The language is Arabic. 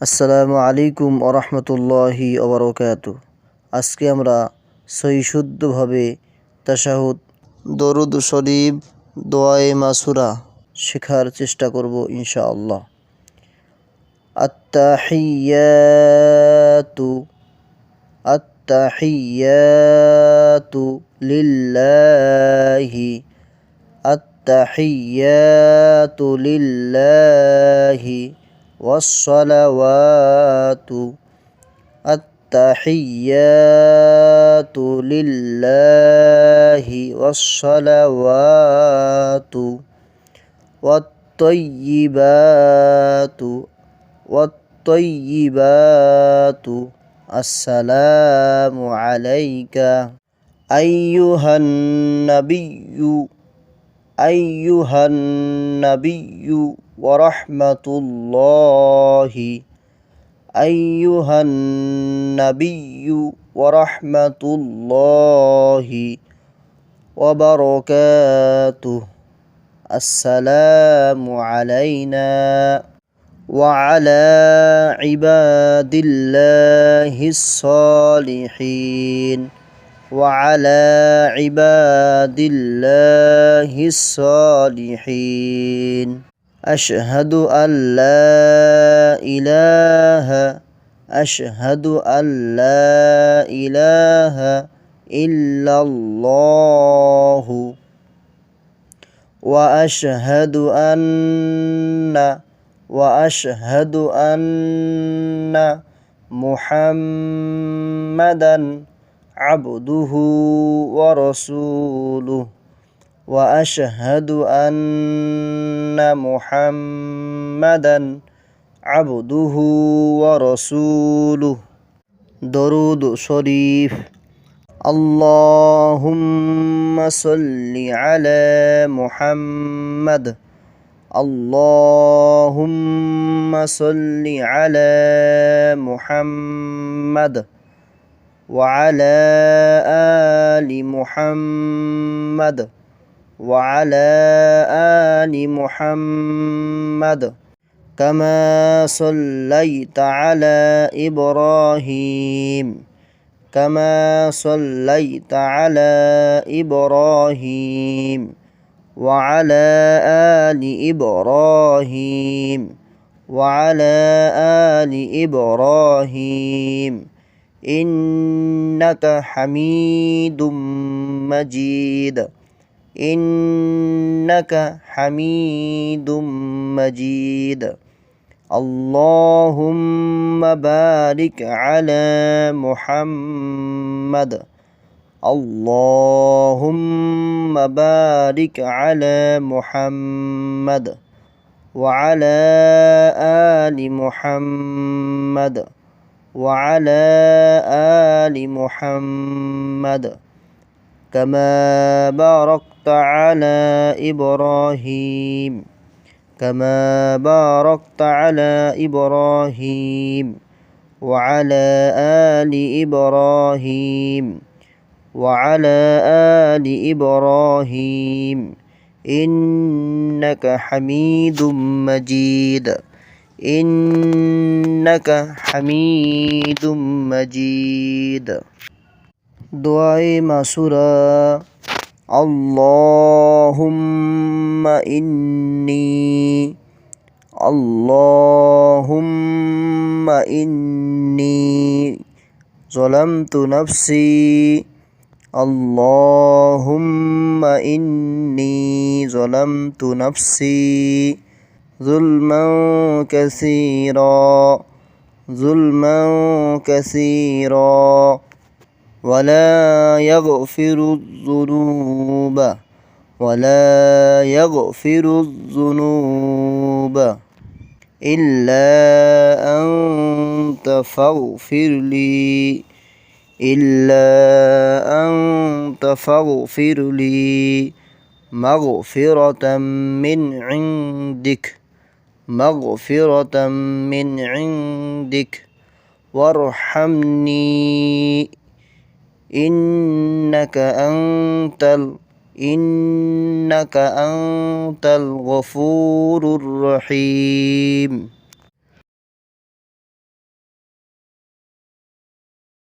আসসালামু আলাইকুম আরহামতুল্লাহি ওবরকাত আজকে আমরা সহি শুদ্ধভাবে তাশাহুদ, দরুদ শরীফ, দোয়ায়ে মাসুরা শেখার চেষ্টা করব ইনশাআল্লাহ। আত্তাহিয়াতু আত্তাহিয়াতু লিল্লাহি আত্তাহিয়াতু লিল্লাহি। والصلوات التحيات لله والصلوات والطيبات والطيبات السلام عليك أيها النبي أيها النبي ورحمة الله. أيها النبي ورحمة الله وبركاته. السلام علينا وعلى عباد الله الصالحين وعلى عباد الله الصالحين. أشهد أن لا إله أشهد أن لا إله إلا الله وأشهد أن وأشهد أن محمدا عبده ورسوله. وأشهد أن محمدا عبده ورسوله. درود شريف. اللهم صل على محمد. اللهم صل على محمد. وعلى آل محمد. وعلى آل محمد كما صليت على إبراهيم كما صليت على إبراهيم وعلى آل إبراهيم وعلى آل إبراهيم. إنك حميد مجيد. إنك حميد مجيد. اللهم بارك على محمد. اللهم بارك على محمد. وعلى آل محمد. وعلى آل محمد. كما باركت على إبراهيم كما باركت على إبراهيم وعلى آل إبراهيم وعلى آل إبراهيم إنك حميد مجيد إنك حميد مجيد. দোয়াই মাসুরা। আল্লাহুম্মা ইন্নি। আল্লাহুম্মা ইন্নি। জলামতু নাফসি। আল্লাহুম্মা ইন্নি। জলামতু নাফসি। জুলমা কাসীরা। জুলমা কাসীরা। ولا يغفر الذنوب ولا يغفر الذنوب إلا أنت فاغفر لي إلا أنت فاغفر لي مغفرة من عندك مغفرة من عندك وارحمني إنك أنت. إنك أنت الغفور الرحيم